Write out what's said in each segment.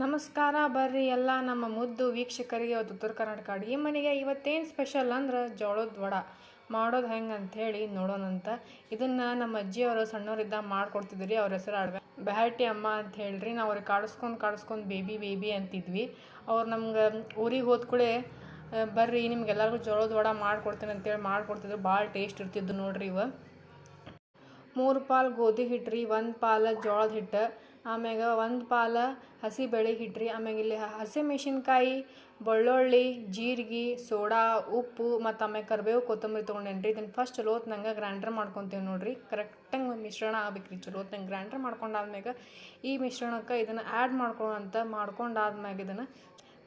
ನಮಸ್ಕಾರ ಬರ್ರಿ ಎಲ್ಲ ನಮ್ಮ ಮುದ್ದು ವೀಕ್ಷಕರಿಗೆ ಅದು ಉತ್ತರ ಕರ್ನಾಟಕ ಅಡುಗೆ ಮನೆಗೆ. ಇವತ್ತೇನು ಸ್ಪೆಷಲ್ ಅಂದ್ರೆ ಜೋಳದ ವಡ. ಮಾಡೋದು ಹೆಂಗೆ ಅಂಥೇಳಿ ನೋಡೋಣಂತ ಇದನ್ನು ನಮ್ಮ ಅಜ್ಜಿಯವರು ಸಣ್ಣವರಿದ್ದಾಗ ಮಾಡ್ಕೊಡ್ತಿದ್ರಿ ಅವ್ರ ಹೆಸರು ಆಡ್ವೆ ಬ್ಯಾಟಿ ಅಮ್ಮ ಅಂತ ಹೇಳ್ರಿ, ನಾವು ಅವ್ರಿಗೆ ಕಾಡಿಸ್ಕೊಂಡು ಕಾಡಿಸ್ಕೊಂಡು ಬೇಬಿ ಬೇಬಿ ಅಂತಿದ್ವಿ. ಅವ್ರು ನಮ್ಗೆ ಊರಿಗೆ ಹೋದ ಕೂಡಲೇ ಬರ್ರಿ, ನಿಮ್ಗೆಲ್ಲರಿಗೂ ಜೋಳದ ವಡ ಮಾಡ್ಕೊಡ್ತೀನಿ ಅಂತೇಳಿ ಮಾಡ್ಕೊಡ್ತಿದ್ರು. ಭಾಳ ಟೇಸ್ಟ್ ಇರ್ತಿದ್ದು ನೋಡ್ರಿ ಇವ. ಮೂರು ಪಾಲು ಗೋಧಿ ಹಿಟ್ಟು ರೀ, ಒಂದು ಪಾಲು ಜೋಳದ ಹಿಟ್ಟು ಆಮ್ಯಾಗ ಒಂದು ಪಾಲ ಹಸಿ ಬೆಳೆ ಹಿಟ್ಟು ರೀ ಆಮ್ಯಾಗ ಇಲ್ಲಿ ಹಸಿ ಮೆಣಸಿನ್ಕಾಯಿ, ಬೆಳ್ಳುಳ್ಳಿ, ಜೀರಿಗೆ, ಸೋಡಾ, ಉಪ್ಪು ಮತ್ತು ಆಮ್ಯಾಗ ಕರಿಬೇವು, ಕೊತ್ತಂಬರಿ ತೊಗೊಂಡೇನಿ ರೀ ಇದನ್ನು ಫಸ್ಟ್ ಚಲೋತ್ನಂಗೆ ಗ್ರ್ಯಾಂಡರ್ ಮಾಡ್ಕೊತೀವಿ ನೋಡಿರಿ. ಕರೆಕ್ಟಂಗೆ ಮಿಶ್ರಣ ಆಗ್ಬೇಕು ರೀ ಚಲೋತ್ನಂಗೆ ಗ್ರೈಂಡ್ರ್ ಮಾಡ್ಕೊಂಡಾದ್ಮ್ಯಾಗ ಈ ಮಿಶ್ರಣಕ್ಕೆ ಇದನ್ನು ಆ್ಯಡ್ ಮಾಡ್ಕೊಳ್ಳೋಂತ ಮಾಡ್ಕೊಂಡಾದ್ಮ್ಯಾಗ ಇದನ್ನು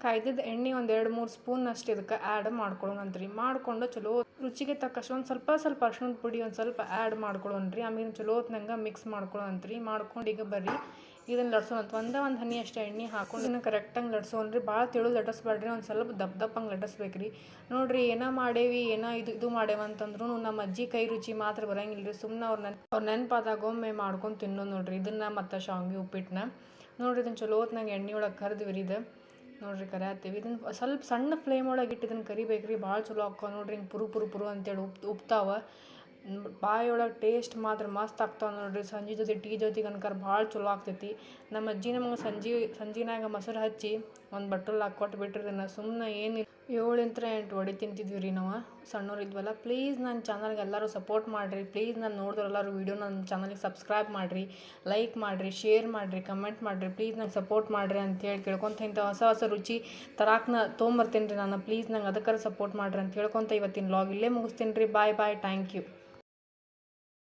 ಕಾಯ್ದಿದ್ದ ಎಣ್ಣೆ ಒಂದು ಎರಡು ಮೂರು ಸ್ಪೂನ್ ಅಷ್ಟು ಇದಕ್ಕೆ ಆ್ಯಡ್ ಮಾಡ್ಕೊಳ್ಳೋಣಂತ್ರಿ. ಮಾಡಿಕೊಂಡು ಚಲೋ ರುಚಿಗೆ ತಕ್ಕಷ್ಟು ಒಂದು ಸ್ವಲ್ಪ ಸ್ವಲ್ಪ ಅರ್ಶಿಣದ ಪುಡಿ ಒಂದು ಸ್ವಲ್ಪ ಆ್ಯಡ್ ಮಾಡ್ಕೊಳ್ಳೋಣ್ರಿ ಆಮೇಲೆ ಚಲೋ ಹೊತ್ನಂಗೆ ಮಿಕ್ಸ್ ಮಾಡ್ಕೊಳ್ಳೋಂತ್ರಿ ಮಾಡ್ಕೊಂಡು ಈಗ ಬರ್ರಿ. ಇದನ್ನು ಲಟ್ಸೋಣಂತ ಒಂದೇ ಒಂದು ಹನಿ ಅಷ್ಟು ಎಣ್ಣೆ ಹಾಕೊಂಡು ಇನ್ನು ಕರೆಕ್ಟಾಗಿ ಲಟ್ಸೋಣ್ರಿ ಭಾಳ ತಿಳು ಲಟ್ಟಿಸ್ಬೇಡ್ರಿ ಒಂದು ಸ್ವಲ್ಪ ದಪ್ಪ ದಪ್ಪಂಗೆ ರೀ ನೋಡಿರಿ ಏನೋ ಮಾಡೇವಿ, ಏನೋ ಇದು ಇದು ಮಾಡೇವ ಅಂತಂದ್ರೂ ನಮ್ಮ ಅಜ್ಜಿ ಕೈ ರುಚಿ ಮಾತ್ರ ಬರಂಗಿಲ್ಲ ರೀ ಸುಮ್ಮನೆ ಅವ್ರು ನೆನ್, ಅವ್ರು ನೆನಪಾದಾಗ ಒಮ್ಮೆ ಮಾಡ್ಕೊಂಡು ತಿನ್ನೋದು ನೋಡಿರಿ. ಇದನ್ನು ಮತ್ತು ಶಾವಿಗೆ ಉಪ್ಪಿಟ್ಟನ್ನ ನೋಡ್ರಿ ಇದನ್ನು ಚಲೋ ಹೊತ್ನಾಗ ಎಣ್ಣೆ ಒಳಗೆ ಕರೆದ್ವಿ ರೀ ಇದು. ನೋಡ್ರಿ ಕರಿಯತ್ತೀವಿ ಇದನ್ನು ಸ್ವಲ್ಪ ಸಣ್ಣ ಫ್ಲೇಮ್ ಒಳಗೆ ಇಟ್ಟು ಇದನ್ನು ಕರಿಬೇಕು ರೀ ಭಾಳ ಚಲೋ ಆಕ್ಕವ ನೋಡ್ರಿ ಹಿಂಗೆ ಪುರು ಪುರು ಪುರು ಅಂತೇಳಿ ಉಪ್, ಉಪ್ತಾವ. ಬಾಯಿ ಒಳಗೆ ಟೇಸ್ಟ್ ಮಾತ್ರ ಮಸ್ತ್ ಆಗ್ತಾವೆ ನೋಡಿರಿ. ಸಂಜೆ ಜೊತೆ ಟೀ ಜೊತೆಗೆ ಅನ್ಕರ್ ಭಾಳ ಚಲೋ ಆಗ್ತೈತಿ. ನಮ್ಮ ಅಜ್ಜಿ ನಮಗೆ ಸಂಜೆ ಸಂಜೆನಾಗ ಮೊಸರು ಹಚ್ಚಿ ಒಂದು ಬಟ್ಟಲ್ ಹಾಕಿ ಕೊಟ್ಟು ಬಿಟ್ಟಿರಿ ಇದನ್ನು ಸುಮ್ಮನೆ ಏನು ಏಳಿಂತ್ರ ಎಂಟು ಒಡಿ ತಿಂತಿದ್ವಿ ರೀ ನಾವು ಸಣ್ಣವ್ರು ಇದ್ವಲ್ಲ. ಪ್ಲೀಸ್ ನನ್ನ ಚಾನಲ್ಗೆ ಎಲ್ಲರೂ ಸಪೋರ್ಟ್ ಮಾಡಿರಿ. ಪ್ಲೀಸ್ ನಾನು ನೋಡಿದ್ರೆ ಎಲ್ಲರೂ ವೀಡಿಯೋ ನನ್ನ ಚಾನಲ್ಗೆ ಸಬ್ಸ್ಕ್ರೈಬ್ ಮಾಡಿರಿ, ಲೈಕ್ ಮಾಡಿರಿ, ಶೇರ್ ಮಾಡಿರಿ, ಕಮೆಂಟ್ ಮಾಡಿರಿ. ಪ್ಲೀಸ್ ನಂಗೆ ಸಪೋರ್ಟ್ ಮಾಡಿರಿ ಅಂತೇಳಿ ಕೇಳ್ಕೊತ ಇಂಥ ಹೊಸ ಹೊಸ ರುಚಿ ತರಾಕ್ನ ತೊಗೊಂಬರ್ತೀನಿ ರೀ ನಾನು. ಪ್ಲೀಸ್ ನಂಗೆ ಅದಕ್ಕಾರ ಸಪೋರ್ಟ್ ಮಾಡಿರಿ ಅಂತ ಹೇಳ್ಕೊತ ಇವತ್ತಿನ ಲಾಗ್ ಇಲ್ಲೇ ಮುಗಿಸ್ತೀನಿ ರೀ ಬಾಯ್ ಬಾಯ್. Thank you.